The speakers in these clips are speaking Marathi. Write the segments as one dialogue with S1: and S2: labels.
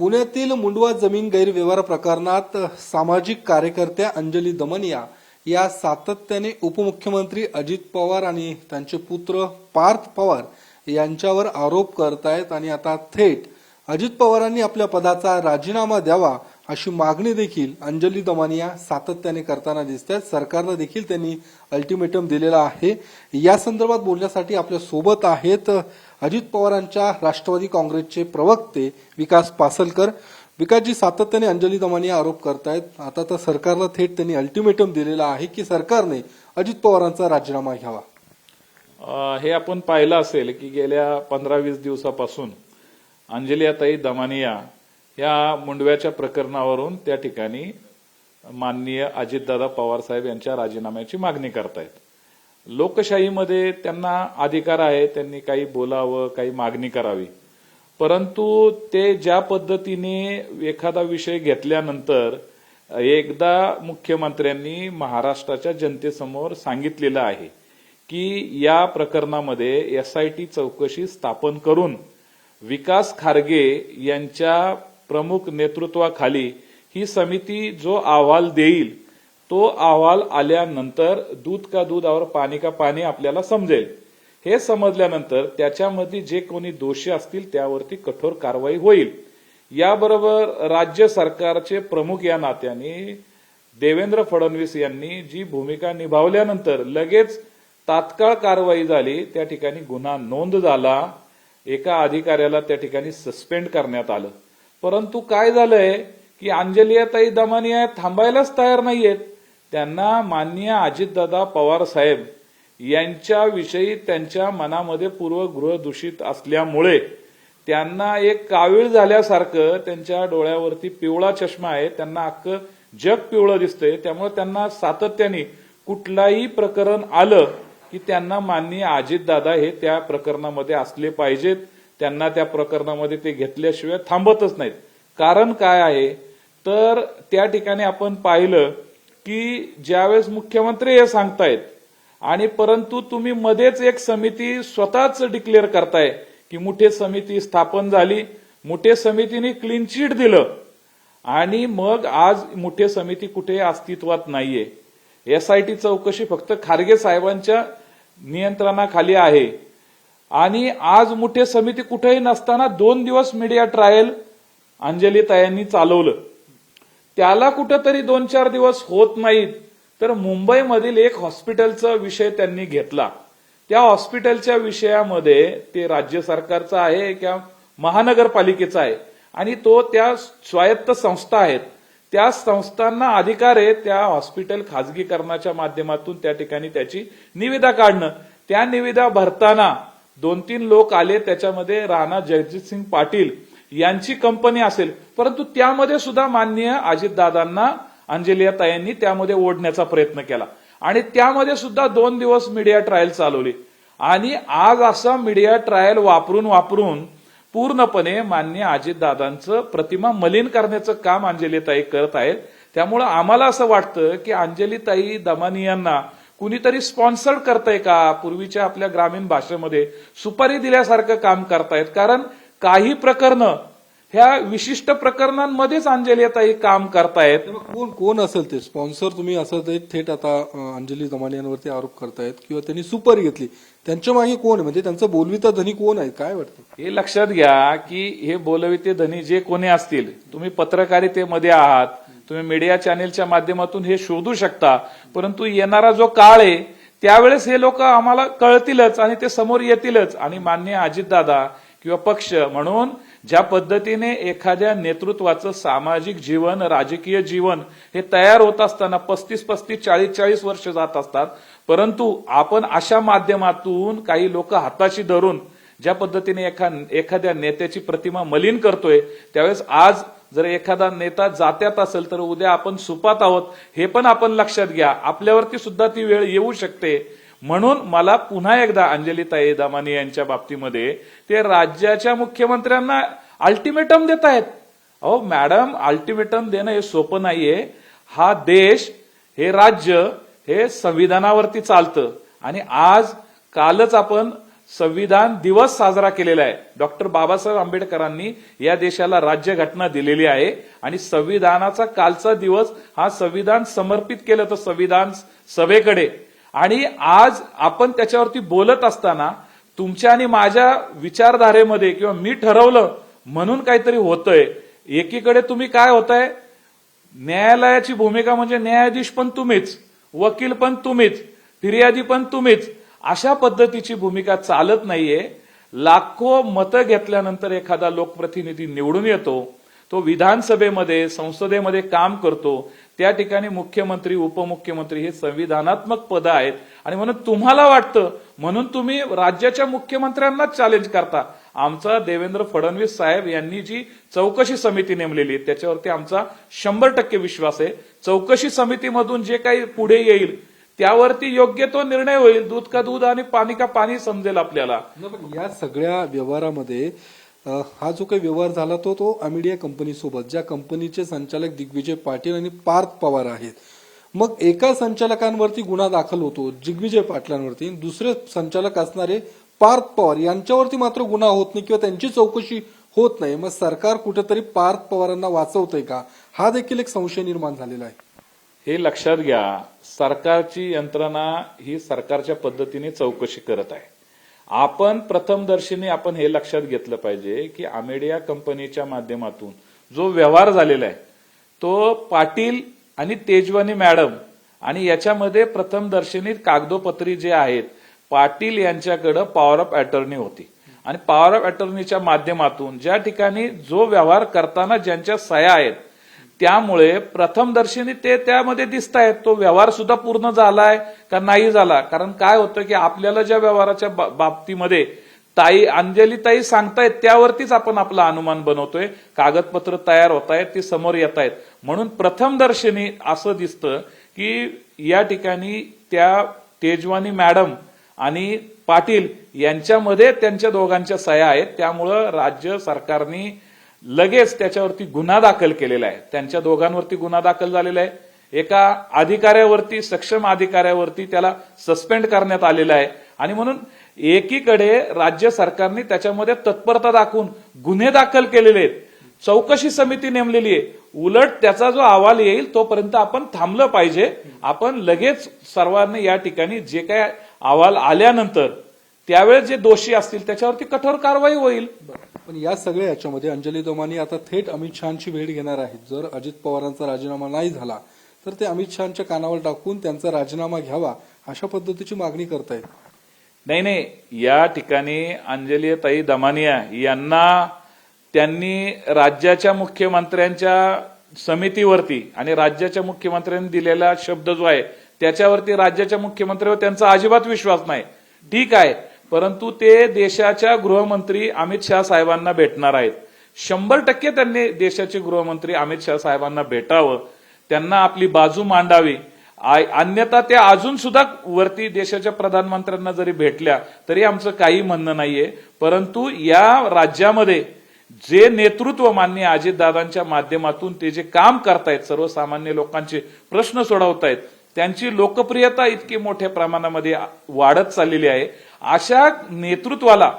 S1: पुण्यातील मुंडवा जमीन गैरव्यवहार प्रकरणात सामाजिक कार्यकर्त्या अंजली दमनिया या सातत्याने उपमुख्यमंत्री अजित पवार आणि त्यांचे पुत्र पार्थ पवार यांच्यावर आरोप करतायत आणि आता थेट अजित पवारांनी आपल्या पदाचा राजीनामा द्यावा अशी मागणी देखील अंजली दमानिया सातत्याने करताना दिसत आहेत. सरकारनं देखील त्यांनी अल्टिमेटम दिलेला आहे. या संदर्भात बोलण्यासाठी आपल्यासोबत आहेत अजित पवारांच्या राष्ट्रवादी काँग्रेसचे प्रवक्ते विकास पासलकर. विकासजी सातत्याने अंजली दमानिया आरोप करतायत. आता तर सरकारला थेट त्यांनी अल्टिमेटम दिलेला आहे की सरकारने अजित पवारांचा राजीनामा घ्यावा.
S2: हे आपण पाहिलं असेल की गेल्या पंधरा वीस दिवसापासून अंजलियाताई दमानिया या मुंडव्याच्या प्रकरणावरून त्या ठिकाणी माननीय अजितदादा पवार साहेब यांच्या राजीनाम्याची मागणी करतायत. लोकशाहीमध्ये त्यांना अधिकार आहे त्यांनी काही बोलावं काही मागणी करावी. परंतु ते ज्या पद्धतीने एखादा विषय घेतल्यानंतर एकदा मुख्यमंत्र्यांनी महाराष्ट्राच्या जनतेसमोर सांगितलेलं आहे की या प्रकरणामध्ये एस आय टी चौकशी स्थापन करून विकास खारगे यांच्या प्रमुख नेतृत्वाखाली ही समिती जो अहवाल देईल तो अहवाल आल्यानंतर दूध का दूध और पाणी का पाणी आपल्याला समजेल. हे समजल्यानंतर त्याच्यामध्ये जे कोणी दोषी असतील त्यावरती कठोर कारवाई होईल. याबरोबर राज्य सरकारचे प्रमुख या नात्याने देवेंद्र फडणवीस यांनी जी भूमिका निभावल्यानंतर लगेच तात्काळ कारवाई झाली त्या ठिकाणी गुन्हा नोंद झाला. एका अधिकाऱ्याला त्या ठिकाणी सस्पेंड करण्यात आलं. परंतु काय झालंय की अंजलियाताई दमानिया थांबायलाच तयार नाहीयेत. त्यांना माननीय अजितदादा पवार साहेब यांच्याविषयी त्यांच्या मनामध्ये पूर्वगृह दूषित असल्यामुळे त्यांना एक कावीळ झाल्यासारखं त्यांच्या डोळ्यावरती पिवळा चष्मा आहे. त्यांना अख्खं जग पिवळं दिसतंय. त्यामुळे त्यांना सातत्याने कुठलाही प्रकरण आलं की त्यांना माननीय अजितदादा हे त्या प्रकरणामध्ये असले पाहिजेत. त्यांना त्या प्रकरणामध्ये ते घेतल्याशिवाय थांबतच नाहीत. कारण काय आहे? तर त्या ठिकाणी आपण पाहिलं की ज्यावेळेस मुख्यमंत्री हे सांगतायत आणि परंतु तुम्ही मध्येच एक समिती स्वतःच डिक्लेअर करताय की मुठे समिती स्थापन झाली मुठे समितीने क्लीन चिट दिलं आणि मग आज मुठे समिती कुठे अस्तित्वात नाहीये. एस आय टी चौकशी फक्त खारगे साहेबांच्या नियंत्रणाखाली आहे. आणि आज मुठे समिती कुठेही नसताना दोन दिवस मीडिया ट्रायल अंजली तायांनी चालवलं. त्याला कुठंतरी दोन चार दिवस होत नाहीत तर मुंबईमधील एक हॉस्पिटलचा विषय त्यांनी घेतला. त्या हॉस्पिटलच्या विषयामध्ये ते राज्य सरकारचा आहे किंवा महानगरपालिकेचा आहे आणि तो त्या स्वायत्त संस्था आहेत. त्या संस्थांना अधिकार आहे त्या हॉस्पिटल खाजगीकरणाच्या माध्यमातून त्या ठिकाणी त्याची निविदा काढणं. त्या निविदा भरताना दोन तीन लोक आले त्याच्यामध्ये राणा जगजितसिंग पाटील यांची कंपनी असेल. परंतु त्यामध्ये सुद्धा माननीय अजितदादांना अंजलिया ताईंनी त्यामध्ये ओढण्याचा प्रयत्न केला. आणि त्यामध्ये सुद्धा दोन दिवस मीडिया ट्रायल चालवली. आणि आज असा मीडिया ट्रायल वापरून वापरून पूर्णपणे मान्य अजितदादांचं प्रतिमा मलिन करण्याचं काम अंजलीताई करत आहेत. त्यामुळं आम्हाला असं वाटतं की अंजलीताई दमानी यांना कुणीतरी स्पॉन्सर्ड करताय का? पूर्वीच्या आपल्या ग्रामीण भाषेमध्ये सुपारी दिल्यासारखं काम करतायत. कारण काही प्रकरणं ह्या विशिष्ट प्रकरणांमध्येच अंजलीताई काम करतायत.
S1: कोण कोण असेल ते? स्पॉन्सर तुम्ही असं ते थेट आता अंजली दमानियांवरती आरोप करतायत किंवा त्यांनी सुपारी घेतली. त्यांच्या मागे कोण म्हणजे त्यांचं बोलविता धनी कोण आहे काय वाटतं?
S2: हे लक्षात घ्या की हे बोलविते धनी जे कोणी असतील तुम्ही पत्रकारितेमध्ये आहात तुम्ही मीडिया चॅनेलच्या माध्यमातून हे शोधू शकता. परंतु येणारा जो काळ आहे त्यावेळेस हे लोक आम्हाला कळतीलच आणि ते समोर येतीलच. आणि मान्य अजितदादा किंवा पक्ष म्हणून ज्या पद्धतीने एखाद्या नेतृत्वाचं सामाजिक जीवन राजकीय जीवन हे तयार होत असताना पस्तीस पस्तीस चाळीस चाळीस वर्ष जात असतात परंतु आपण अशा माध्यमातून काही लोक हाताशी धरून ज्या पद्धतीने एखा एखाद्या नेत्याची प्रतिमा मलिन करतोय त्यावेळेस आज जर एखादा नेता जात्यात असेल तर उद्या आपण सुपात आहोत हे पण आपण लक्षात घ्या. आपल्यावरती सुद्धा ती वेळ येऊ शकते. म्हणून मला पुन्हा एकदा अंजलीताई दामानी यांच्या बाबतीमध्ये ते राज्याच्या मुख्यमंत्र्यांना अल्टिमेटम देत आहेत. अहो मॅडम अल्टिमेटम देणं हे सोपं नाहीये. हा देश हे राज्य हे संविधानावरती चालतं. आणि आज कालच आपण संविधान दिवस साजरा केलेला आहे. डॉक्टर बाबासाहेब आंबेडकरांनी या देशाला राज्यघटना दिलेली आहे आणि संविधानाचा कालचा दिवस हा संविधान समर्पित केलं तर संविधान सभेकडे. आणि आज आपण त्याच्यावरती बोलत असताना तुमच्या आणि माझ्या विचारधारेमध्ये किंवा मी ठरवलं म्हणून काहीतरी होतंय. एकीकडे तुम्ही काय होतंय? न्यायालयाची भूमिका म्हणजे न्यायाधीश पण तुम्हीच वकील पण तुम्हीच फिर्यादी पण तुम्हीच. अशा पद्धतीची भूमिका चालत नाहीये. लाखो मतं घेतल्यानंतर एखादा लोकप्रतिनिधी निवडून येतो तो विधानसभेमध्ये संसदेमध्ये काम करतो. त्या ठिकाणी मुख्यमंत्री उपमुख्यमंत्री हे संविधानात्मक पद आहेत. आणि म्हणून तुम्हाला वाटतं म्हणून तुम्ही राज्याच्या मुख्यमंत्र्यांनाच चॅलेंज करता. आमचा देवेंद्र फडणवीस साहेब यांनी जी चौकशी समिती नेमलेली आहे त्याच्यावरती आमचा शंभर टक्के विश्वास आहे. चौकशी समितीमधून जे काही पुढे येईल त्यावरती योग्य तो निर्णय होईल. दूध का दूध आणि पाणी का पाणी समजेल आपल्याला.
S1: या सगळ्या व्यवहारामध्ये हा जो काही व्यवहार झाला तो तो अमिडिया कंपनी सोबत ज्या कंपनीचे संचालक दिग्विजय पाटील आणि पार्थ पवार आहेत. मग एका संचालकांवरती गुन्हा दाखल होतो दिग्विजय पाटलांवरती. दुसरे संचालक असणारे पार्थ पवार यांच्यावरती मात्र गुन्हा होत नाही किंवा त्यांची चौकशी होत नाही. मग सरकार कुठेतरी पार्थ पवारांना वाचवतंय का? हा देखील एक संशय निर्माण झालेला आहे.
S2: हे लक्षात घ्या सरकारची यंत्रणा ही सरकारच्या पद्धतीने चौकशी करत आहे. आपण प्रथमदर्शनी आपण हे लक्षात घेतलं पाहिजे की आमेडिया कंपनीच्या माध्यमातून जो व्यवहार झालेला आहे तो पाटील आणि तेजवानी मॅडम आणि याच्यामध्ये प्रथमदर्शनी कागदोपत्री जे आहेत पाटील यांच्याकडे पॉवर ऑफ अटर्नी होती. आणि पॉवर ऑफ अटर्नीच्या माध्यमातून ज्या ठिकाणी जो व्यवहार करताना ज्यांच्या सह्या आहेत त्यामुळे प्रथमदर्शनी ते त्यामध्ये दिसत आहेत तो व्यवहार सुद्धा पूर्ण झालाय का नाही झाला? कारण काय होतं की आपल्याला ज्या व्यवहाराच्या बा- बाबतीमध्ये ताई अंजली ताई सांगतायत त्यावरतीच आपण आपलं अनुमान बनवतोय. कागदपत्र तयार होत आहेत ती समोर येत आहेत म्हणून प्रथमदर्शनी असं दिसतं की या ठिकाणी त्या तेजवानी मॅडम आणि पाटील यांच्यामध्ये त्यांच्या दोघांच्या सह्या आहेत. त्यामुळं राज्य सरकारने लगेच त्याच्यावरती गुन्हा दाखल केलेला आहे. त्यांच्या दोघांवरती गुन्हा दाखल झालेला आहे. एका अधिकाऱ्यावरती सक्षम अधिकाऱ्यावरती त्याला सस्पेंड करण्यात आलेला आहे. आणि म्हणून एकीकडे राज्य सरकारने त्याच्यामध्ये तत्परता दाखवून गुन्हे दाखल केलेले आहेत. चौकशी समिती नेमलेली आहे. उलट त्याचा जो अहवाल येईल तोपर्यंत आपण थांबलं पाहिजे. आपण लगेच सर्वांनी या ठिकाणी जे काय अहवाल आल्यानंतर त्यावेळेस जे दोषी असतील त्याच्यावरती कठोर कारवाई होईल.
S1: पण या सगळ्या याच्यामध्ये अंजली दमानी आता थेट अमित शहाची भेट घेणार आहेत. जर अजित पवारांचा राजीनामा नाही झाला तर ते अमित शहाच्या कानावर टाकून त्यांचा राजीनामा घ्यावा अशा पद्धतीची मागणी करतायत.
S2: नाही नाही. या ठिकाणी अंजली ताई दमानिया यांना त्यांनी राज्याच्या मुख्यमंत्र्यांच्या समितीवरती आणि राज्याच्या मुख्यमंत्र्यांनी दिलेला शब्द जो आहे त्याच्यावरती राज्याच्या मुख्यमंत्र्यांवर त्यांचा अजिबात विश्वास नाही. ठीक आहे. परंतु ते देशाच्या गृहमंत्री अमित शहा साहेबांना भेटणार आहेत. शंभर टक्के त्यांनी देशाचे गृहमंत्री अमित शहा साहेबांना भेटावं. त्यांना आपली बाजू मांडावी. अन्यथा ते अजून सुद्धा वरती देशाच्या प्रधानमंत्र्यांना जरी भेटल्या तरी आमचं काही म्हणणं नाहीये. परंतु या राज्यामध्ये जे नेतृत्व मान्य अजितदादांच्या माध्यमातून ते जे काम करतायत सर्वसामान्य लोकांचे प्रश्न सोडवतायत त्यांची लोकप्रियता इतकी मोठ्या प्रमाणामध्ये वाढत चाललेली आहे. अशा नेतृत्वाला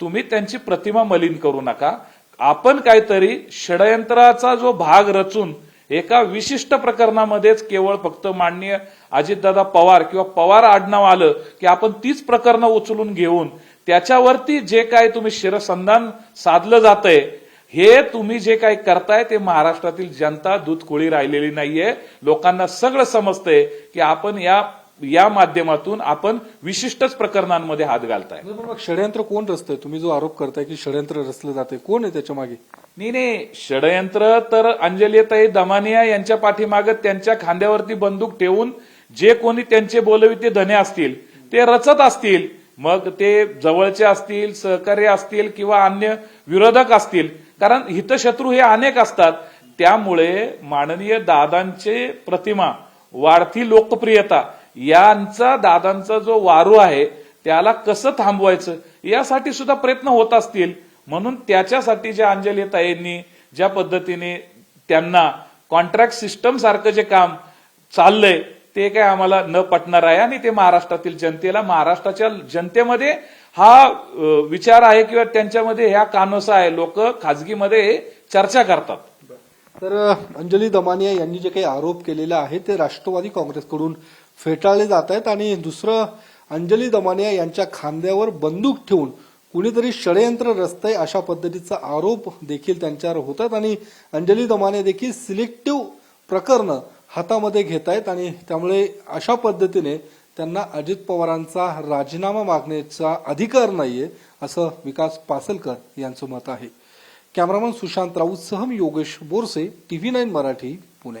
S2: तुम्ही त्यांची प्रतिमा मलिन करू नका. आपण काहीतरी षडयंत्राचा जो भाग रचून एका विशिष्ट प्रकरणामध्येच केवळ फक्त माननीय अजितदादा पवार किंवा पवार आडनाव आलं की आपण तीच प्रकरणं उचलून घेऊन त्याच्यावरती जे काय तुम्ही शिरसंधान साधलं जातंय हे तुम्ही जे काही करताय ते महाराष्ट्रातील जनता दूध कुळी राहिलेली नाहीये. लोकांना सगळं समजतंय की आपण या या माध्यमातून आपण विशिष्टच प्रकरणांमध्ये हात घालताय.
S1: षडयंत्र कोण रचतंय? तुम्ही जो आरोप करताय की षडयंत्र रचलं जाते कोण आहे त्याच्यामागे?
S2: नाही नाही षडयंत्र तर अंजलीताई दमानिया यांच्या पाठीमागं त्यांच्या खांद्यावरती बंदूक ठेवून जे कोणी त्यांचे बोलविते धने असतील ते रचत असतील मग ते जवळचे असतील सहकार्य असतील किंवा अन्य विरोधक असतील कारण हितशत्रू हे अनेक असतात. त्यामुळे माननीय दादांचे प्रतिमा वाढती लोकप्रियता यांचा दादांचा जो वारू आहे त्याला कसं थांबवायचं? यासाठी सुद्धा प्रयत्न होत असतील. म्हणून त्याच्यासाठी ज्या अंजली ताईंनी ज्या पद्धतीने त्यांना कॉन्ट्रॅक्ट सिस्टम सारखं जे काम चाललंय ते काय आम्हाला न पटणार आहे. आणि ते महाराष्ट्रातील जनतेला महाराष्ट्राच्या जनतेमध्ये हा विचार आहे किंवा त्यांच्यामध्ये ह्या कानोसा आहे. लोक खाजगीमध्ये चर्चा करतात.
S1: तर अंजली दमानिया यांनी जे काही आरोप केलेले आहेत ते राष्ट्रवादी काँग्रेसकडून फेटाळले जात आहेत आणि दुसरं अंजली दमानिया यांच्या खांद्यावर बंदूक ठेवून कुणीतरी षडयंत्र रचतंय अशा पद्धतीचा आरोप देखील त्यांच्यावर होतात आणि अंजली दमाने देखील सिलेक्टिव्ह प्रकरणं हातामध्ये घेत आहेत आणि त्यामुळे अशा पद्धतीने त्यांना अजित पवारांचा राजीनामा मागण्याचा अधिकार नाहीये असं विकास पासलकर यांचं मत आहे. कॅमेरामन सुशांत राऊत सह योगेश बोरसे टीव्ही नाईन मराठी पुणे.